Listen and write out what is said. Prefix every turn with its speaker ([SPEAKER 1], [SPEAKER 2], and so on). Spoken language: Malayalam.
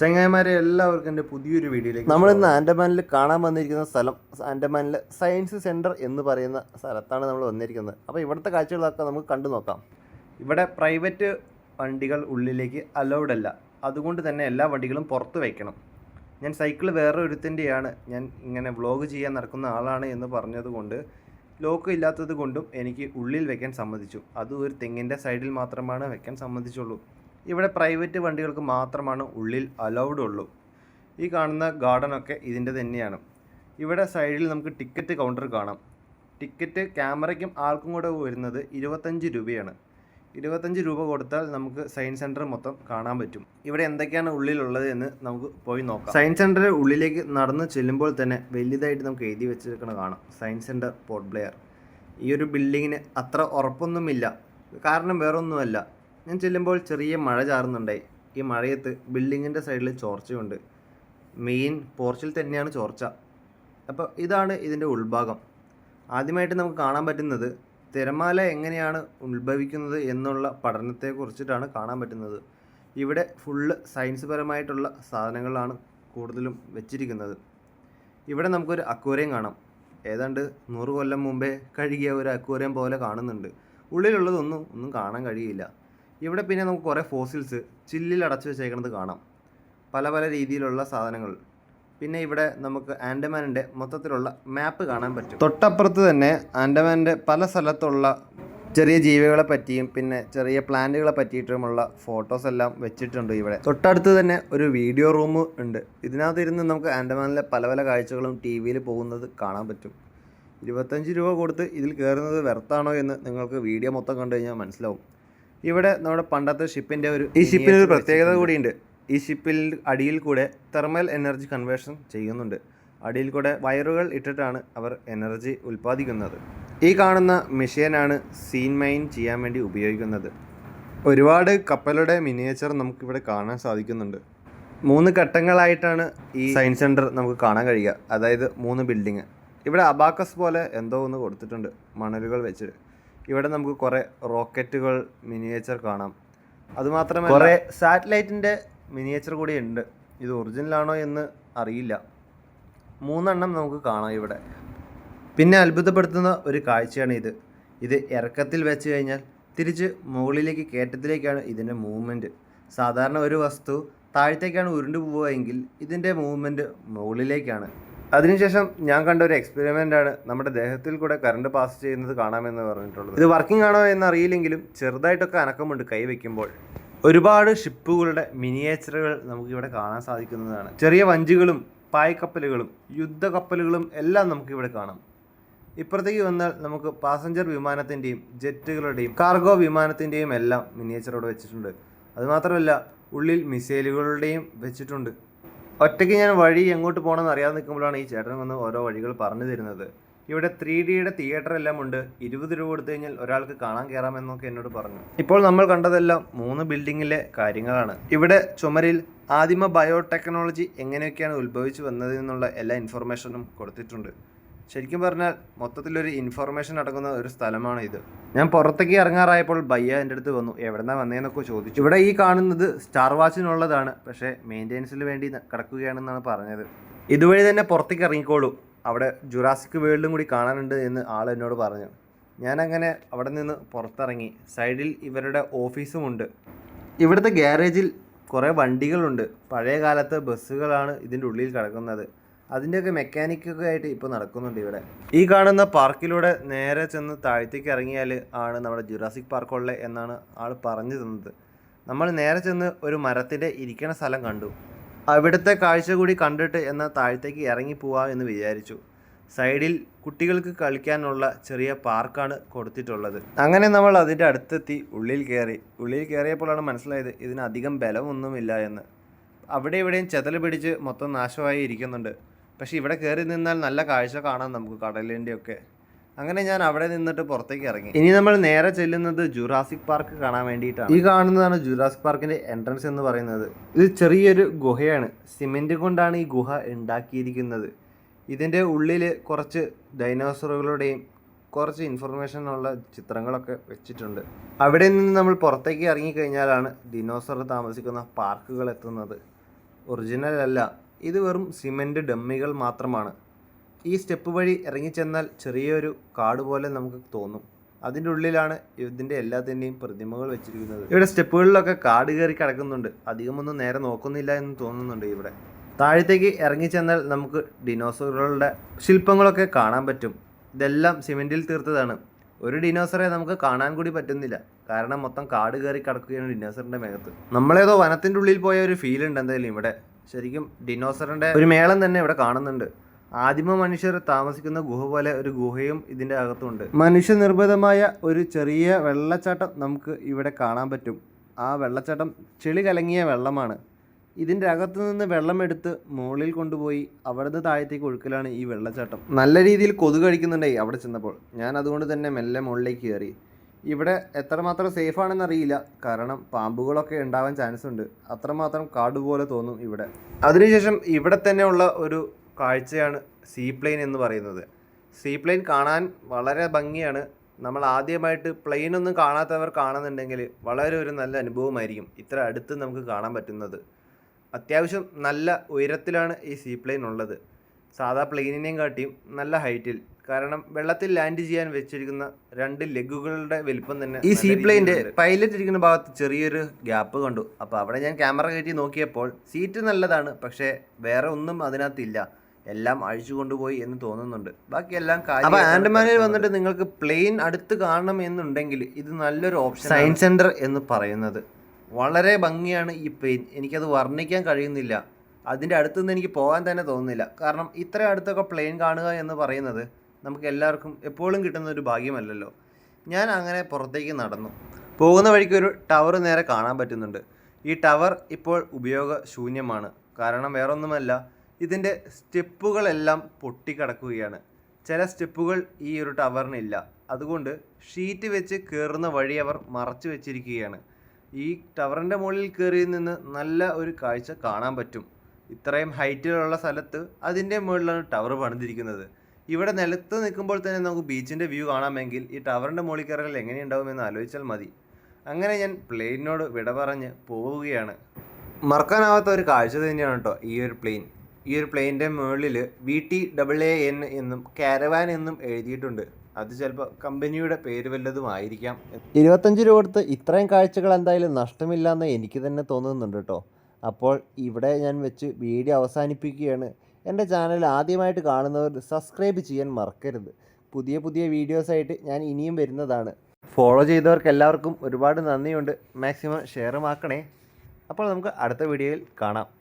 [SPEAKER 1] ചങ്ങായിമാരെ എല്ലാവർക്കും എൻ്റെ പുതിയൊരു വീഡിയോയിലേക്ക്
[SPEAKER 2] നമ്മൾ ഇന്ന് ആൻഡമാനിൽ കാണാൻ വന്നിരിക്കുന്ന സ്ഥലം ആൻഡമാനിൽ സയൻസ് സെൻറ്റർ എന്ന് പറയുന്ന സ്ഥലത്താണ് നമ്മൾ വന്നിരിക്കുന്നത് അപ്പോൾ ഇവിടുത്തെ കാഴ്ചകളൊക്കെ നമുക്ക് കണ്ടു നോക്കാം ഇവിടെ പ്രൈവറ്റ് വണ്ടികൾ ഉള്ളിലേക്ക് അലൗഡ് അല്ല അതുകൊണ്ട് തന്നെ എല്ലാ വണ്ടികളും പുറത്ത് വയ്ക്കണം ഞാൻ സൈക്കിൾ വേറെ ഒരുത്തിൻ്റെയാണ് ഞാൻ ഇങ്ങനെ വ്ളോഗ് ചെയ്യാൻ നടക്കുന്ന ആളാണ് എന്ന് പറഞ്ഞതുകൊണ്ട് ലോക്ക് ഇല്ലാത്തത് കൊണ്ടും എനിക്ക് ഉള്ളിൽ വെക്കാൻ സമ്മതിച്ചു അതും ഒരു തെങ്ങിൻ്റെ സൈഡിൽ മാത്രമാണ് വെക്കാൻ സമ്മതിച്ചുള്ളൂ ഇവിടെ പ്രൈവറ്റ് വണ്ടികൾക്ക് മാത്രമാണ് ഉള്ളിൽ അലൗഡ് ഉള്ളൂ ഈ കാണുന്ന ഗാർഡനൊക്കെ ഇതിൻ്റെ തന്നെയാണ് ഇവിടെ സൈഡിൽ നമുക്ക് ടിക്കറ്റ് കൗണ്ടർ കാണാം ടിക്കറ്റ് ക്യാമറയ്ക്കും ആൾക്കും കൂടെ വരുന്നത് ഇരുപത്തഞ്ച് രൂപയാണ് ഇരുപത്തഞ്ച് രൂപ കൊടുത്താൽ നമുക്ക് സയൻസ് സെൻറ്റർ മൊത്തം കാണാൻ പറ്റും ഇവിടെ എന്തൊക്കെയാണ് ഉള്ളിലുള്ളത് എന്ന് നമുക്ക് പോയി നോക്കാം സയൻസ് സെൻറ്ററിൻ്റെ ഉള്ളിലേക്ക് നടന്ന് ചെല്ലുമ്പോൾ തന്നെ വലിയതായിട്ട് നമുക്ക് എഴുതി വെച്ചിരിക്കണ കാണാം സയൻസ് സെൻറ്റർ പോർട്ട് ബ്ലെയർ ഈ ഒരു ബിൽഡിങ്ങിന് അത്ര ഉറപ്പൊന്നുമില്ല കാരണം വേറൊന്നുമല്ല ഞാൻ ചെല്ലുമ്പോൾ ചെറിയ മഴ ചാറുന്നുണ്ടായി ഈ മഴയത്ത് ബിൽഡിങ്ങിൻ്റെ സൈഡിൽ ചോർച്ചയുണ്ട് മെയിൻ പോർച്ചിൽ തന്നെയാണ് ചോർച്ച അപ്പോൾ ഇതാണ് ഇതിൻ്റെ ഉൾഭാഗം ആദ്യമായിട്ട് നമുക്ക് കാണാൻ പറ്റുന്നത് തിരമാല എങ്ങനെയാണ് ഉത്ഭവിക്കുന്നത് എന്നുള്ള കുറിച്ചിട്ടാണ് കാണാൻ പറ്റുന്നത് ഇവിടെ ഫുള്ള് സയൻസ് പരമായിട്ടുള്ള സാധനങ്ങളാണ് കൂടുതലും വെച്ചിരിക്കുന്നത് ഇവിടെ നമുക്കൊരു അക്വേറിയം കാണാം ഏതാണ്ട് നൂറ് കൊല്ലം മുമ്പേ കഴുകിയ ഒരു അക്വേറിയം പോലെ കാണുന്നുണ്ട് ഉള്ളിലുള്ളതൊന്നും ഒന്നും കാണാൻ കഴിയില്ല ഇവിടെ പിന്നെ നമുക്ക് കുറേ ഫോസിൽസ് ചില്ലിൽ അടച്ചു വെച്ചേക്കുന്നത് കാണാം പല പല രീതിയിലുള്ള സാധനങ്ങൾ പിന്നെ ഇവിടെ നമുക്ക് ആൻഡമാനിൻ്റെ മൊത്തത്തിലുള്ള മാപ്പ് കാണാൻ പറ്റും തൊട്ടപ്പുറത്ത് തന്നെ ആൻഡമാനിൻ്റെ പല സ്ഥലത്തുള്ള ചെറിയ ജീവികളെ പറ്റിയും പിന്നെ ചെറിയ പ്ലാന്റുകളെ പറ്റിയിട്ടുമുള്ള ഫോട്ടോസ് എല്ലാം വെച്ചിട്ടുണ്ട് ഇവിടെ തൊട്ടടുത്ത് തന്നെ ഒരു വീഡിയോ റൂം ഉണ്ട് ഇതിനകത്തിരുന്ന് നമുക്ക് ആൻഡമാനിലെ പല പല കാഴ്ചകളും ടി വിയിൽ പോകുന്നത് കാണാൻ പറ്റും ഇരുപത്തഞ്ച് രൂപ കൊടുത്ത് ഇതിൽ കയറുന്നത് വെറുത്താണോ എന്ന് നിങ്ങൾക്ക് വീഡിയോ മൊത്തം കണ്ടു കഴിഞ്ഞാൽ മനസ്സിലാവും ഇവിടെ നമ്മുടെ പണ്ടത്തെ ഷിപ്പിൻ്റെ ഒരു ഈ ഷിപ്പിന് ഒരു പ്രത്യേകത കൂടിയുണ്ട് ഈ ഷിപ്പിൽ അടിയിൽ കൂടെ തെർമൽ എനർജി കൺവേർഷൻ ചെയ്യുന്നുണ്ട് അടിയിൽ കൂടെ വയറുകൾ ഇട്ടിട്ടാണ് അവർ എനർജി ഉൽപ്പാദിക്കുന്നത് ഈ കാണുന്ന മെഷീനാണ് സീൻ മൈൻ ചെയ്യാൻ വേണ്ടി ഉപയോഗിക്കുന്നത് ഒരുപാട് കപ്പലുടെ മിനിയേച്ചർ നമുക്കിവിടെ കാണാൻ സാധിക്കുന്നുണ്ട് മൂന്ന് ഘട്ടങ്ങളായിട്ടാണ് ഈ സയൻസ് സെൻറ്റർ നമുക്ക് കാണാൻ കഴിയുക അതായത് മൂന്ന് ബിൽഡിങ് ഇവിടെ അബാക്കസ് പോലെ എന്തോ ഒന്ന് കൊടുത്തിട്ടുണ്ട് മണലുകൾ വെച്ചിട്ട് ഇവിടെ നമുക്ക് കുറേ റോക്കറ്റുകൾ മിനിയേച്ചർ കാണാം അതുമാത്രമല്ല കുറേ സാറ്റലൈറ്റിൻ്റെ മിനിയേച്ചർ കൂടി ഉണ്ട് ഇത് ഒറിജിനലാണോ എന്ന് അറിയില്ല മൂന്നെണ്ണം നമുക്ക് കാണാം ഇവിടെ പിന്നെ അത്ഭുതപ്പെടുത്തുന്ന ഒരു കാഴ്ചയാണ് ഇത് ഇത് ഇറക്കത്തിൽ വെച്ച് കഴിഞ്ഞാൽ തിരിച്ച് മുകളിലേക്ക് കയറ്റത്തിലേക്കാണ് ഇതിൻ്റെ മൂവ്മെൻറ്റ് സാധാരണ ഒരു വസ്തു താഴത്തേക്കാണ് ഉരുണ്ടു എങ്കിൽ ഇതിൻ്റെ മൂവ്മെൻറ്റ് മുകളിലേക്കാണ് അതിനുശേഷം ഞാൻ കണ്ട ഒരു എക്സ്പെരിമെന്റ് ആണ് നമ്മുടെ ദേഹത്തിൽ കൂടെ കറണ്ട് പാസ് ചെയ്യുന്നത് കാണാമെന്ന് പറഞ്ഞിട്ടുള്ളത് ഇത് വർക്കിംഗ് ആണോ എന്ന് അറിയില്ലെങ്കിലും ചെറുതായിട്ടൊക്കെ അനക്കമുണ്ട് കൈ വെക്കുമ്പോൾ ഒരുപാട് ഷിപ്പുകളുടെ മിനിയേച്ചറുകൾ നമുക്കിവിടെ കാണാൻ സാധിക്കുന്നതാണ് ചെറിയ വഞ്ചികളും പായ്ക്കപ്പലുകളും യുദ്ധക്കപ്പലുകളും എല്ലാം നമുക്കിവിടെ കാണാം ഇപ്പുറത്തേക്ക് വന്നാൽ നമുക്ക് പാസഞ്ചർ വിമാനത്തിൻ്റെയും ജെറ്റുകളുടെയും കാർഗോ വിമാനത്തിൻ്റെയും എല്ലാം മിനിയേച്ചറോടെ വെച്ചിട്ടുണ്ട് അതുമാത്രമല്ല ഉള്ളിൽ മിസൈലുകളുടെയും വെച്ചിട്ടുണ്ട് ഒറ്റയ്ക്ക് ഞാൻ വഴി എങ്ങോട്ട് പോകണമെന്ന് അറിയാതെ നിൽക്കുമ്പോഴാണ് ഈ ചേട്ടൻ വന്ന് ഓരോ വഴികൾ പറഞ്ഞു തരുന്നത് ഇവിടെ ത്രീ ഡിയുടെ തിയേറ്റർ എല്ലാം ഉണ്ട് ഇരുപത് രൂപ കൊടുത്തു കഴിഞ്ഞാൽ ഒരാൾക്ക് കാണാൻ കയറാമെന്നൊക്കെ എന്നോട് പറഞ്ഞു ഇപ്പോൾ നമ്മൾ കണ്ടതെല്ലാം മൂന്ന് ബിൽഡിങ്ങിലെ കാര്യങ്ങളാണ് ഇവിടെ ചുമരിൽ ആദിമ ബയോടെക്നോളജി എങ്ങനെയൊക്കെയാണ് ഉത്ഭവിച്ചു വന്നതെന്നുള്ള എല്ലാ ഇൻഫർമേഷനും കൊടുത്തിട്ടുണ്ട് ശരിക്കും പറഞ്ഞാൽ മൊത്തത്തിലൊരു ഇൻഫർമേഷൻ അടങ്ങുന്ന ഒരു സ്ഥലമാണ് ഇത് ഞാൻ പുറത്തേക്ക് ഇറങ്ങാറായപ്പോൾ ബയ്യ എൻ്റെ അടുത്ത് വന്നു എവിടെന്നാ വന്നേന്നൊക്കെ ചോദിച്ചു ഇവിടെ ഈ കാണുന്നത് സ്റ്റാർ വാച്ചിനുള്ളതാണ് പക്ഷേ മെയിൻ്റെനൻസിന് വേണ്ടി കിടക്കുകയാണെന്നാണ് പറഞ്ഞത് ഇതുവഴി തന്നെ പുറത്തേക്ക് ഇറങ്ങിക്കോളൂ അവിടെ ജുറാസിക് വേൾഡും കൂടി കാണാനുണ്ട് എന്ന് ആൾ എന്നോട് പറഞ്ഞു ഞാനങ്ങനെ അവിടെ നിന്ന് പുറത്തിറങ്ങി സൈഡിൽ ഇവരുടെ ഓഫീസുമുണ്ട് ഇവിടുത്തെ ഗ്യാരേജിൽ കുറേ വണ്ടികളുണ്ട് പഴയ കാലത്തെ ബസ്സുകളാണ് ഇതിൻ്റെ ഉള്ളിൽ കിടക്കുന്നത് അതിൻ്റെയൊക്കെ മെക്കാനിക്കൊക്കെ ആയിട്ട് ഇപ്പോൾ നടക്കുന്നുണ്ട് ഇവിടെ ഈ കാണുന്ന പാർക്കിലൂടെ നേരെ ചെന്ന് താഴത്തേക്ക് ഇറങ്ങിയാൽ ആണ് നമ്മുടെ ജുറാസിക് പാർക്കുള്ള എന്നാണ് ആൾ പറഞ്ഞു തന്നത് നമ്മൾ നേരെ ചെന്ന് ഒരു മരത്തിൻ്റെ ഇരിക്കണ സ്ഥലം കണ്ടു അവിടുത്തെ കാഴ്ച കൂടി കണ്ടിട്ട് എന്നാൽ താഴത്തേക്ക് ഇറങ്ങി പോവാം എന്ന് വിചാരിച്ചു സൈഡിൽ കുട്ടികൾക്ക് കളിക്കാനുള്ള ചെറിയ പാർക്കാണ് കൊടുത്തിട്ടുള്ളത് അങ്ങനെ നമ്മൾ അതിൻ്റെ അടുത്തെത്തി ഉള്ളിൽ കയറി ഉള്ളിൽ കയറിയപ്പോഴാണ് മനസ്സിലായത് ഇതിനധികം ബലമൊന്നുമില്ല എന്ന് അവിടെ ഇവിടെയും ചെതൽ പിടിച്ച് മൊത്തം നാശമായി ഇരിക്കുന്നുണ്ട് പക്ഷേ ഇവിടെ കയറി നിന്നാൽ നല്ല കാഴ്ച കാണാം നമുക്ക് ഒക്കെ അങ്ങനെ ഞാൻ അവിടെ നിന്നിട്ട് പുറത്തേക്ക് ഇറങ്ങി ഇനി നമ്മൾ നേരെ ചെല്ലുന്നത് ജുറാസിക് പാർക്ക് കാണാൻ വേണ്ടിയിട്ടാണ് ഈ കാണുന്നതാണ് ജുറാസിക് പാർക്കിന്റെ എൻട്രൻസ് എന്ന് പറയുന്നത് ഇത് ചെറിയൊരു ഗുഹയാണ് സിമെന്റ് കൊണ്ടാണ് ഈ ഗുഹ ഉണ്ടാക്കിയിരിക്കുന്നത് ഇതിൻ്റെ ഉള്ളിൽ കുറച്ച് ഡൈനോസറുകളുടെയും കുറച്ച് ഇൻഫർമേഷൻ ഉള്ള ചിത്രങ്ങളൊക്കെ വെച്ചിട്ടുണ്ട് അവിടെ നിന്ന് നമ്മൾ പുറത്തേക്ക് ഇറങ്ങിക്കഴിഞ്ഞാലാണ് ഡിനോസർ താമസിക്കുന്ന പാർക്കുകൾ എത്തുന്നത് ഒറിജിനൽ അല്ല ഇത് വെറും സിമൻറ്റ് ഡമ്മികൾ മാത്രമാണ് ഈ സ്റ്റെപ്പ് വഴി ഇറങ്ങിച്ചെന്നാൽ ചെറിയൊരു കാട് പോലെ നമുക്ക് തോന്നും അതിൻ്റെ ഉള്ളിലാണ് ഇതിൻ്റെ എല്ലാത്തിൻ്റെയും പ്രതിമകൾ വെച്ചിരിക്കുന്നത് ഇവിടെ സ്റ്റെപ്പുകളിലൊക്കെ കാട് കയറി കിടക്കുന്നുണ്ട് അധികമൊന്നും നേരെ നോക്കുന്നില്ല എന്ന് തോന്നുന്നുണ്ട് ഇവിടെ താഴത്തേക്ക് ഇറങ്ങിച്ചെന്നാൽ നമുക്ക് ഡിനോസറുകളുടെ ശില്പങ്ങളൊക്കെ കാണാൻ പറ്റും ഇതെല്ലാം സിമെൻറ്റിൽ തീർത്തതാണ് ഒരു ഡിനോസറെ നമുക്ക് കാണാൻ കൂടി പറ്റുന്നില്ല കാരണം മൊത്തം കാട് കയറി കിടക്കുകയാണ് ഡിനോസറിൻ്റെ മേഘത്ത് നമ്മളേതോ വനത്തിൻ്റെ ഉള്ളിൽ പോയ ഒരു ഫീൽ ഉണ്ട് എന്തായാലും ഇവിടെ ശരിക്കും ഡിനോസറിന്റെ ഒരു മേളം തന്നെ ഇവിടെ കാണുന്നുണ്ട് ആദിമ മനുഷ്യർ താമസിക്കുന്ന ഗുഹ പോലെ ഒരു ഗുഹയും ഇതിന്റെ അകത്തുണ്ട് മനുഷ്യനിർമ്മിതമായ ഒരു ചെറിയ വെള്ളച്ചാട്ടം നമുക്ക് ഇവിടെ കാണാൻ പറ്റും ആ വെള്ളച്ചാട്ടം ചെളി കലങ്ങിയ വെള്ളമാണ് ഇതിൻ്റെ അകത്ത് നിന്ന് വെള്ളമെടുത്ത് മുകളിൽ കൊണ്ടുപോയി അവിടുന്ന് താഴത്തേക്ക് ഒഴുക്കലാണ് ഈ വെള്ളച്ചാട്ടം നല്ല രീതിയിൽ കൊതു കഴിക്കുന്നുണ്ടായി അവിടെ ചെന്നപ്പോൾ ഞാൻ അതുകൊണ്ട് തന്നെ മെല്ലെ മുകളിലേക്ക് കയറി ഇവിടെ എത്രമാത്രം സേഫാണെന്ന് അറിയില്ല കാരണം പാമ്പുകളൊക്കെ ഉണ്ടാവാൻ ചാൻസ് ഉണ്ട് അത്രമാത്രം കാട് പോലെ തോന്നും ഇവിടെ അതിനുശേഷം ഇവിടെ തന്നെയുള്ള ഒരു കാഴ്ചയാണ് സീ പ്ലെയിൻ എന്ന് പറയുന്നത് സീ പ്ലെയിൻ കാണാൻ വളരെ ഭംഗിയാണ് നമ്മൾ ആദ്യമായിട്ട് പ്ലെയിൻ ഒന്നും കാണാത്തവർ കാണുന്നുണ്ടെങ്കിൽ വളരെ ഒരു നല്ല അനുഭവമായിരിക്കും ഇത്ര അടുത്ത് നമുക്ക് കാണാൻ പറ്റുന്നത് അത്യാവശ്യം നല്ല ഉയരത്തിലാണ് ഈ സീ പ്ലെയിൻ ഉള്ളത് സാധാ പ്ലെയിനിനെയും കാട്ടിയും നല്ല ഹൈറ്റിൽ കാരണം വെള്ളത്തിൽ ലാൻഡ് ചെയ്യാൻ വെച്ചിരിക്കുന്ന രണ്ട് ലെഗുകളുടെ വലിപ്പം തന്നെ ഈ സീ പ്ലെയിൻ്റെ പൈലറ്റ് ഇരിക്കുന്ന ഭാഗത്ത് ചെറിയൊരു ഗ്യാപ്പ് കണ്ടു അപ്പോൾ അവിടെ ഞാൻ ക്യാമറ കയറ്റി നോക്കിയപ്പോൾ സീറ്റ് നല്ലതാണ് പക്ഷേ വേറെ ഒന്നും അതിനകത്തില്ല എല്ലാം അഴിച്ചു കൊണ്ടുപോയി എന്ന് തോന്നുന്നുണ്ട് ബാക്കി എല്ലാം അപ്പോൾ ആൻഡമാനിൽ വന്നിട്ട് നിങ്ങൾക്ക് പ്ലെയിൻ അടുത്ത് കാണണം എന്നുണ്ടെങ്കിൽ ഇത് നല്ലൊരു ഓപ്ഷൻ സയൻസ് സെൻറ്റർ എന്ന് പറയുന്നത് വളരെ ഭംഗിയാണ് ഈ പ്ലെയിൻ എനിക്കത് വർണ്ണിക്കാൻ കഴിയുന്നില്ല അതിൻ്റെ അടുത്തുനിന്ന് എനിക്ക് പോകാൻ തന്നെ തോന്നുന്നില്ല കാരണം ഇത്ര അടുത്തൊക്കെ പ്ലെയിൻ കാണുക എന്ന് പറയുന്നത് നമുക്ക് എല്ലാവർക്കും എപ്പോഴും കിട്ടുന്ന ഒരു ഭാഗ്യമല്ലല്ലോ ഞാൻ അങ്ങനെ പുറത്തേക്ക് നടന്നു പോകുന്ന വഴിക്ക് ഒരു ടവർ നേരെ കാണാൻ പറ്റുന്നുണ്ട് ഈ ടവർ ഇപ്പോൾ ഉപയോഗശൂന്യമാണ് കാരണം വേറൊന്നുമല്ല ഇതിൻ്റെ സ്റ്റെപ്പുകളെല്ലാം പൊട്ടിക്കിടക്കുകയാണ് ചില സ്റ്റെപ്പുകൾ ഈ ഒരു ടവറിനില്ല അതുകൊണ്ട് ഷീറ്റ് വെച്ച് കയറുന്ന വഴി അവർ മറച്ചു വെച്ചിരിക്കുകയാണ് ഈ ടവറിൻ്റെ മുകളിൽ കയറി നിന്ന് നല്ല ഒരു കാഴ്ച കാണാൻ പറ്റും ഇത്രയും ഹൈറ്റിലുള്ള സ്ഥലത്ത് അതിൻ്റെ മുകളിലാണ് ടവർ പണിതിരിക്കുന്നത് ഇവിടെ നിലത്ത് നിൽക്കുമ്പോൾ തന്നെ നമുക്ക് ബീച്ചിൻ്റെ വ്യൂ കാണാമെങ്കിൽ ഈ ടവറിൻ്റെ മുകളിൽ കയറൽ എങ്ങനെയുണ്ടാവുമെന്ന് ആലോചിച്ചാൽ മതി അങ്ങനെ ഞാൻ പ്ലെയിനിനോട് വിട പറഞ്ഞ് പോവുകയാണ് മറക്കാനാവാത്ത ഒരു കാഴ്ച തന്നെയാണ് കേട്ടോ ഈ ഒരു പ്ലെയിൻ ഈ ഒരു പ്ലെയിനിൻ്റെ മുകളിൽ V T double A N എന്നും കാരവാൻ എന്നും എഴുതിയിട്ടുണ്ട് അത് ചിലപ്പോൾ കമ്പനിയുടെ പേര് വല്ലതും ആയിരിക്കാം ഇരുപത്തഞ്ച് രൂപ കൊടുത്ത് ഇത്രയും കാഴ്ചകൾ എന്തായാലും നഷ്ടമില്ല എന്ന് എനിക്ക് തന്നെ തോന്നുന്നുണ്ട് കേട്ടോ അപ്പോൾ ഇവിടെ ഞാൻ വെച്ച് വീഡിയോ അവസാനിപ്പിക്കുകയാണ് എൻ്റെ ചാനൽ ആദ്യമായിട്ട് കാണുന്നവർ സബ്സ്ക്രൈബ് ചെയ്യാൻ മറക്കരുത് പുതിയ പുതിയ വീഡിയോസായിട്ട് ഞാൻ ഇനിയും വരുന്നതാണ് ഫോളോ ചെയ്തവർക്ക് എല്ലാവർക്കും ഒരുപാട് നന്ദിയുണ്ട് മാക്സിമം ആക്കണേ അപ്പോൾ നമുക്ക് അടുത്ത വീഡിയോയിൽ കാണാം